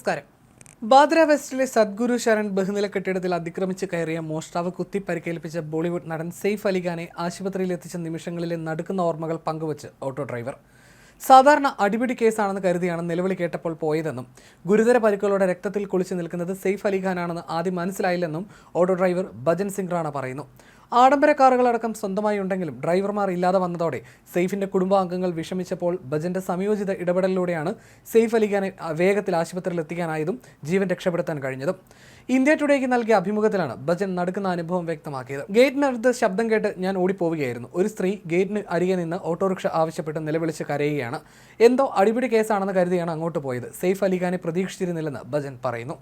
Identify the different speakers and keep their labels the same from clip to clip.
Speaker 1: നമസ്കാരം. ബാദ്ര വെസ്റ്റിലെ സദ്ഗുരു ശരൺ ബഹുനില കെട്ടിടത്തിൽ അതിക്രമിച്ച് കയറിയ മോഷ്ടാവ് കുത്തി പരിക്കേൽപ്പിച്ച ബോളിവുഡ് നടൻ സെയ്ഫ് അലിഖാനെ ആശുപത്രിയിൽ എത്തിച്ച നിമിഷങ്ങളിലെ നടുക്കുന്ന ഓർമ്മകൾ പങ്കുവച്ച് ഓട്ടോ ഡ്രൈവർ. സാധാരണ അടിപിടി കേസാണെന്ന് കരുതിയാണ് നിലവിളി കേട്ടപ്പോൾ പോയതെന്നും ഗുരുതര പരിക്കുകളോടെ രക്തത്തിൽ കുളിച്ചു നിൽക്കുന്നത് സെയ്ഫ് അലിഖാനാണെന്ന് ആദ്യം മനസ്സിലായില്ലെന്നും ഓട്ടോ ഡ്രൈവർ ഭജൻ സിംഗ് റാണ പറയുന്നു. ആഡംബര കാറുകളടക്കം സ്വന്തമായി ഉണ്ടെങ്കിലും ഡ്രൈവർമാർ ഇല്ലാതെ വന്നതോടെ സെയ്ഫിന്റെ കുടുംബാംഗങ്ങൾ വിഷമിച്ചപ്പോൾ ബജന്റെ സംയോജിത ഇടപെടലിലൂടെയാണ് സെയ്ഫ് അലിഖാനെ വേഗത്തിൽ ആശുപത്രിയിൽ എത്തിക്കാനായതും ജീവൻ രക്ഷപ്പെടുത്താൻ കഴിഞ്ഞതും. ഇന്ത്യ ടുഡേക്ക് നൽകിയ അഭിമുഖത്തിലാണ് ബച്ചൻ നടക്കുന്ന അനുഭവം വ്യക്തമാക്കിയത്. ഗേറ്റിനടുത്ത് ശബ്ദം കേട്ട് ഞാൻ ഓടിപ്പോവുകയായിരുന്നു. ഒരു സ്ത്രീ ഗേറ്റിന് അരികെ നിന്ന് ഓട്ടോറിക്ഷ ആവശ്യപ്പെട്ട് നിലവിളിച്ച് കരയുകയാണ്. എന്തോ അടിപിടി കേസാണെന്ന് കരുതിയാണ് അങ്ങോട്ട് പോയത്. സെയ്ഫ് അലിഖാനെ പ്രതീക്ഷിച്ചിരുന്നില്ലെന്ന് ബജൻ പറയുന്നു.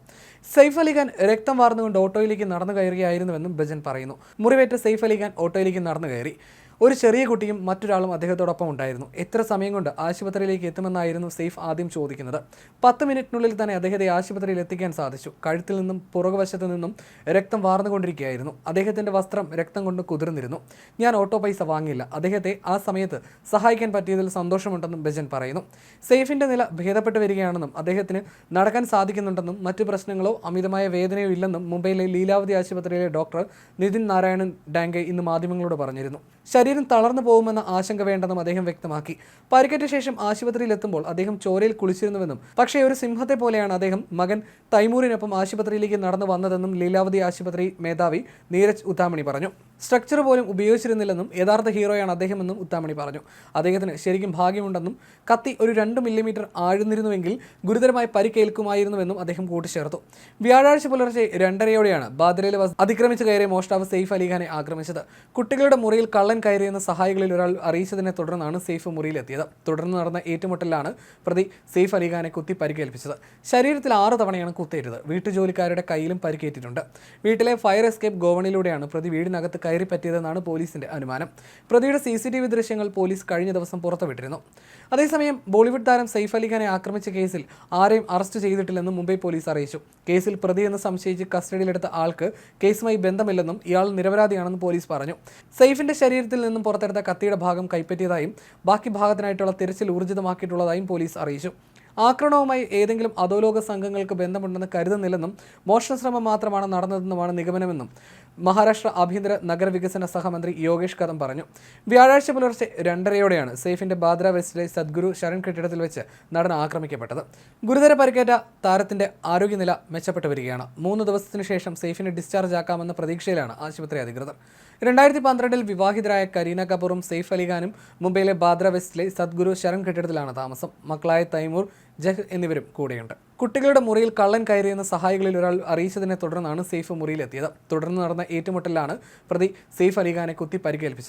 Speaker 1: സെയ്ഫ് അലിഖാൻ രക്തം വാർന്നുകൊണ്ട് ഓട്ടോയിലേക്ക് നടന്നു കയറുകയായിരുന്നുവെന്നും ബജൻ പറയുന്നു. മുറിവേറ്റ സെയ്ഫ് അലിഖാൻ ഓട്ടോയിലേക്ക് നടന്നു കയറി. ഒരു ചെറിയ കുട്ടിയും മറ്റൊരാളും അദ്ദേഹത്തോടൊപ്പം ഉണ്ടായിരുന്നു. എത്ര സമയം കൊണ്ട് ആശുപത്രിയിലേക്ക് എത്തുമെന്നായിരുന്നു സെയ്ഫ് ആദ്യം ചോദിക്കുന്നത്. പത്ത് മിനിറ്റിനുള്ളിൽ തന്നെ അദ്ദേഹത്തെ ആശുപത്രിയിൽ എത്തിക്കാൻ സാധിച്ചു. കഴുത്തിൽ നിന്നും പുറകുവശത്ത് നിന്നും രക്തം വാർന്നുകൊണ്ടിരിക്കുകയായിരുന്നു. അദ്ദേഹത്തിന്റെ വസ്ത്രം രക്തം കൊണ്ട് കുതിർന്നിരുന്നു. ഞാൻ ഓട്ടോ പൈസ വാങ്ങിയില്ല. അദ്ദേഹത്തെ ആ സമയത്ത് സഹായിക്കാൻ പറ്റിയതിൽ സന്തോഷമുണ്ടെന്നും ബജൻ പറയുന്നു. സെയ്ഫിന്റെ നില ഭേദപ്പെട്ടു വരികയാണെന്നും അദ്ദേഹത്തിന് നടക്കാൻ സാധിക്കുന്നുണ്ടെന്നും മറ്റു പ്രശ്നങ്ങളോ അമിതമായ വേദനയോ ഇല്ലെന്നും മുംബൈയിലെ ലീലാവതി ആശുപത്രിയിലെ ഡോക്ടർ നിതിൻ നാരായണൻ ഡാങ്കെ ഇന്ന് മാധ്യമങ്ങളോട് പറഞ്ഞിരുന്നു. തളർന്നു പോകുമെന്ന ആശങ്ക വേണ്ടെന്നും അദ്ദേഹം വ്യക്തമാക്കി. പരിക്കേറ്റ ശേഷം ആശുപത്രിയിൽ എത്തുമ്പോൾ അദ്ദേഹം ചോരയിൽ കുളിച്ചിരുന്നുവെന്നും പക്ഷേ ഒരു സിംഹത്തെ പോലെയാണ് അദ്ദേഹം മകൻ തൈമൂരിനൊപ്പം ആശുപത്രിയിലേക്ക് നടന്നു വന്നതെന്നും ലീലാവതി ആശുപത്രി മേധാവി നീരജ് ഉത്താമണി പറഞ്ഞു. സ്ട്രക്ചർ പോലും ഉപയോഗിച്ചിരുന്നില്ലെന്നും യഥാർത്ഥ ഹീറോയാണ് അദ്ദേഹമെന്നും ഉത്താമണി പറഞ്ഞു. അദ്ദേഹത്തിന് ശരിക്കും ഭാഗ്യമുണ്ടെന്നും കത്തി ഒരു രണ്ട് മില്ലിമീറ്റർ ആഴ്ന്നിരുന്നുവെങ്കിൽ ഗുരുതരമായി പരിക്കേൽക്കുമായിരുന്നുവെന്നും അദ്ദേഹം കൂട്ടിച്ചേർത്തു. വ്യാഴാഴ്ച പുലർച്ചെ രണ്ടരയോടെയാണ് ബാദ്രയിൽ അതിക്രമിച്ച് കയറിയ മോഷ്ടാവ് സെയ്ഫ് അലിഖാനെ ആക്രമിച്ചത്. കുട്ടികളുടെ മുറിയിൽ കള്ളൻ കയറിയെന്ന് സഹായികളിൽ ഒരാൾ അറിയിച്ചതിനെ തുടർന്നാണ് സെയ്ഫ് മുറിയിലെത്തിയത്. തുടർന്ന് നടന്ന ഏറ്റുമുട്ടലിലാണ് പ്രതി സെയ്ഫ് അലിഖാനെ കുത്തി പരിക്കേൽപ്പിച്ചത്. ശരീരത്തിൽ ആറ് തവണയാണ് കുത്തേറ്റത്. വീട്ടുജോലിക്കാരുടെ കയ്യിലും പരിക്കേറ്റിട്ടുണ്ട്. വീട്ടിലെ ഫയർ എസ്കേപ്പ് ഗോവണിലൂടെയാണ് പ്രതി വീടിനകത്ത് കയറി പറ്റിയതെന്നാണ് പോലീസിന്റെ അനുമാനം. പ്രതിയുടെ സി സി ടി വി ദൃശ്യങ്ങൾ പോലീസ് കഴിഞ്ഞ ദിവസം പുറത്തുവിട്ടിരുന്നു. അതേസമയം ബോളിവുഡ് താരം സെയ്ഫ് അലിഖാനെ ആക്രമിച്ച കേസിൽ ആരെയും അറസ്റ്റ് ചെയ്തിട്ടില്ലെന്നും മുംബൈ പോലീസ് അറിയിച്ചു. കേസിൽ പ്രതിയെന്ന് സംശയിച്ച് കസ്റ്റഡിയിലെടുത്ത ആൾക്ക് കേസുമായി ബന്ധമില്ലെന്നും ഇയാൾ നിരപരാധിയാണെന്നും പോലീസ് പറഞ്ഞു. സെയ്ഫിന്റെ ശരീരത്തിൽ നിന്നും പുറത്തെടുത്ത കത്തിയുടെ ഭാഗം കൈപ്പറ്റിയതായും ബാക്കി ഭാഗത്തിനായിട്ടുള്ള തിരച്ചിൽ ഊർജിതമാക്കിയിട്ടുള്ളതായും പോലീസ് അറിയിച്ചു. ആക്രമണവുമായി ഏതെങ്കിലും അധോലോക സംഘങ്ങൾക്ക് ബന്ധമുണ്ടെന്ന് കരുതുന്നില്ലെന്നും മോഷണശ്രമം മാത്രമാണ് നടന്നതെന്നുമാണ് നിഗമനമെന്നും മഹാരാഷ്ട്ര ആഭ്യന്തര നഗരവികസന സഹമന്ത്രി യോഗേഷ് കദം പറഞ്ഞു. വ്യാഴാഴ്ച പുലർച്ചെ രണ്ടരയോടെയാണ് സെയ്ഫിന്റെ ബാദ്ര വെസ്റ്റിലെ സദ്ഗുരു ശരൺ കെട്ടിടത്തിൽ വെച്ച് നടൻ ആക്രമിക്കപ്പെട്ടത്. ഗുരുതര പരിക്കേറ്റ താരത്തിന്റെ ആരോഗ്യനില മെച്ചപ്പെട്ടു വരികയാണ്. മൂന്ന് ദിവസത്തിനു ശേഷം സെയ്ഫിനെ ഡിസ്ചാർജ് ആക്കാമെന്ന പ്രതീക്ഷയിലാണ് ആശുപത്രി അധികൃതർ. രണ്ടായിരത്തി പന്ത്രണ്ടിൽ വിവാഹിതരായ കരീന കപൂറും സെയ്ഫ് അലിഖാനും മുംബൈയിലെ ബാദ്ര വെസ്റ്റിലെ സദ്ഗുരു ശരൺ കെട്ടിടത്തിലാണ് താമസം. മക്കളായ തൈമൂർ ജഹ് എന്നിവരും കൂടെയുണ്ട്. കുട്ടികളുടെ മുറിയിൽ കള്ളൻ കയറിയെന്ന സഹായികളിൽ ഒരാൾ അറിയിച്ചതിനെ തുടർന്നാണ് സെയ്ഫ് മുറിയിലെത്തിയത്. തുടർന്ന് നടന്ന ഏറ്റുമുട്ടലിലാണ് പ്രതി സെയ്ഫ് അലിഖാനെ കുത്തി പരിക്കേൽപ്പിച്ചത്.